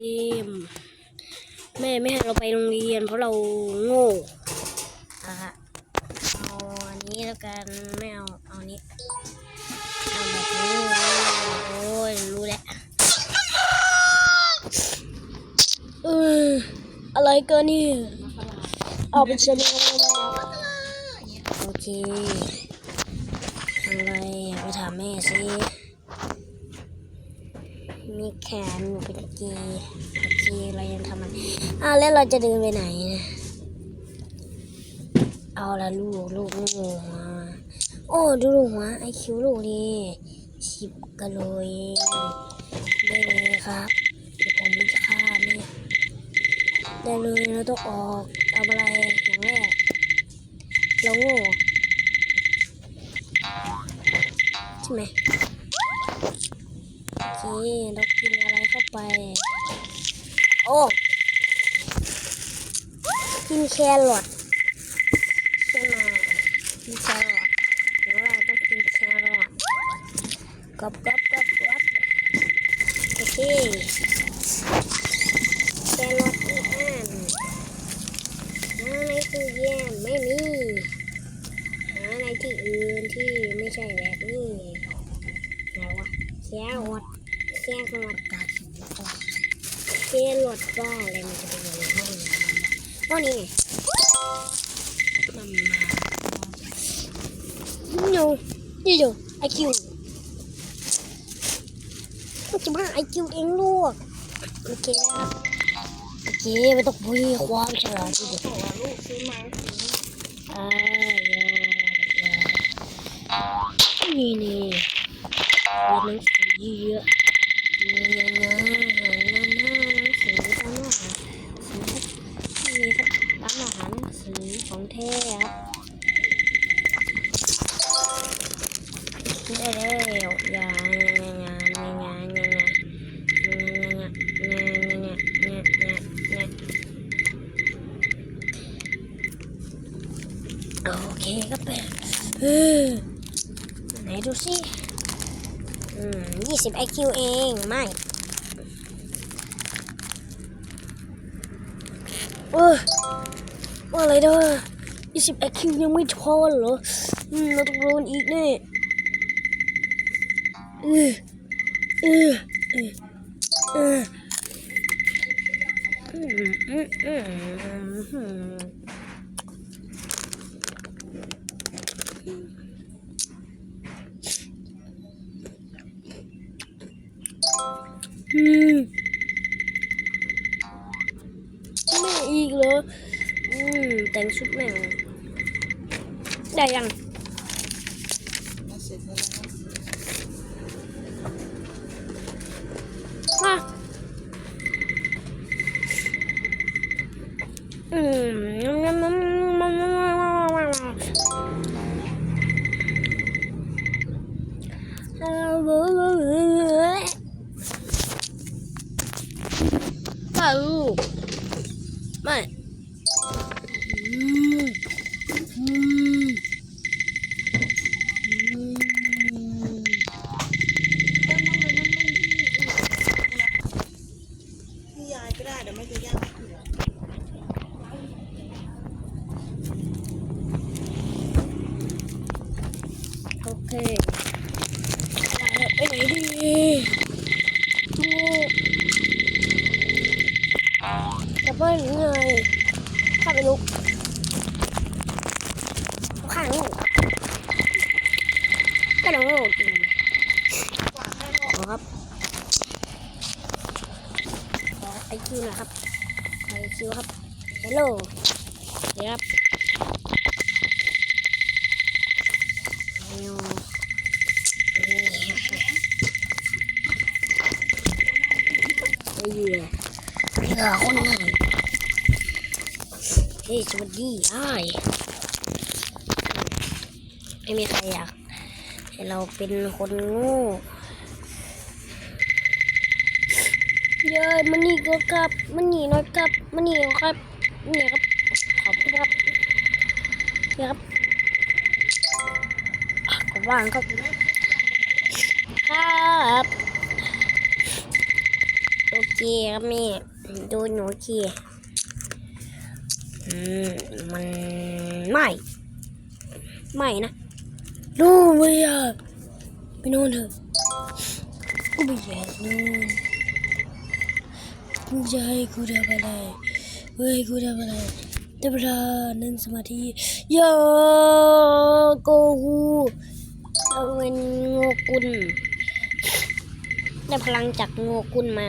เกมแม่ไม่ให้เราไปโรงเรียน เพราะเราโง่อะฮะเอาอันนี้แล้วกันไม่เอาเอาอันนี้เอาแบบนี้โอ้ยรู้แล้วเอออะไรกันนี่เอาเป็นชนิดโอเคอะไรไปถามแม่สิ มีแขนหนูเป็นเกย์โอเคเรายังทำมันอ้าวแล้วเราจะเดินไปไหนนะเอาละลูกลูกลูกหัวโอ้ดูลูกหัวไอคิวลูกดีสิบกันเลยได้เลยครับเดี๋ยวผมจะฆ่าแม่ได้เลยเราต้องออกทำอะไรอย่างแรกเราโง่ใช่ไหม เคเรากินอะไรเข้าไป โอ้กินแครอทใช่ไหมกินแครอทหรือว่าต้องกินแครอทกรอบกรอบกรอบกรอบโอเคแครอทอีกอันหาในตู้เย็นไม่มีหาในที่อื่นที่ไม่ใช่แบบนี้ไหนวะแครอท แค่จังหวัดกาฬสินธุ์เจ๊หลดว่าอะไรมันจะไปอยู่ในห้องนี้ห้องนี้ไงมันมาหนูนี่ดูไอคิวมันจะมาไอคิวเองลูกโอเคครับโอเคไม่ต้องพูดความฉลาดที่เด็กลูกซื้อมาอ่าอย่าอย่านี่นี่เรียนหนังสือเยอะ ๆนี่นะนะหันหน้าหน้าหนังสือตามหน้าหาสือนี่ครับร้านอาหารหนังสือของแท้ครับได้แล้วอย่าอย่าอย่าอย่าอย่าอย่าอย่าโอเคครับแม่เออไหนดูสิอืมยี่ ยี่สิบ IQ เองไม่เออว่าอะไรเด้อยี่สิบ IQ ยังไม่พอเหรออืมเราต้องโดนอีกแน่เออเออเออเอออืมอืมอืมอืมอืม ไม่อีกเหรออืมแต่งชุดแม่งได้ยังมาางเผือกโอเคไปไหนดีทู จะไปหรือไงข้าไปลุกข้างลูกก็น้องโง่จริงขอครับขอไอคิวนะครับไอคิวครับฮัลโหลเดี๋ยวครับ เหลือคนง่ายเฮ้ยสวัสดีไอ้ไม่มีใครอยากให้เราเป็นคนโง่เย้ยมันนี่ก็ครับมันนี่น้อยครับมันนี่ครับนี่ครับขอบคุณครับนี่ครับอะขอบว่างครับครับ โอเครับแม่ดูหนูขี่มันไม่ไม่นะดูไม่อยากไปนอนเถอะกูไม่อยากนอนมึงจะให้กูทำอะไรเฮ้ยกูทำอะไรแต่เวลานั่งสมาธิโยโกฮูเอาเป็นโงกุลได้พลังจากโงกุลมา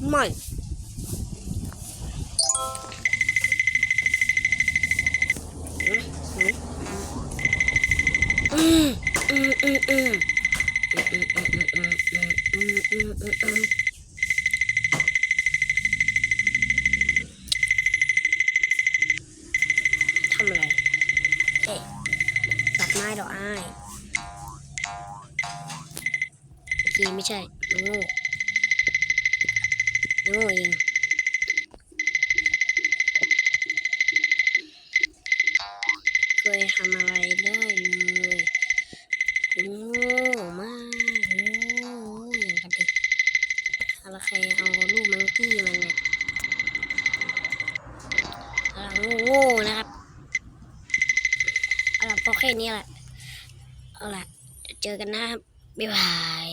mày Mm-mm-mm. ำอะไรเอ๊ะตัดไม้ดอกอ้ายโอเคไม่ใช่มันโง่โง่เองเคยทำอะไรได้เลยโง่มากโง่อย่างกับเด็กอะไรใครเอาลูกมังกี้มันเนี่ยเอาล่ะโง่ๆนะครับ ค่นี้แหละ เอาล่ะ เจอกันนะครับ บ๊ายบาย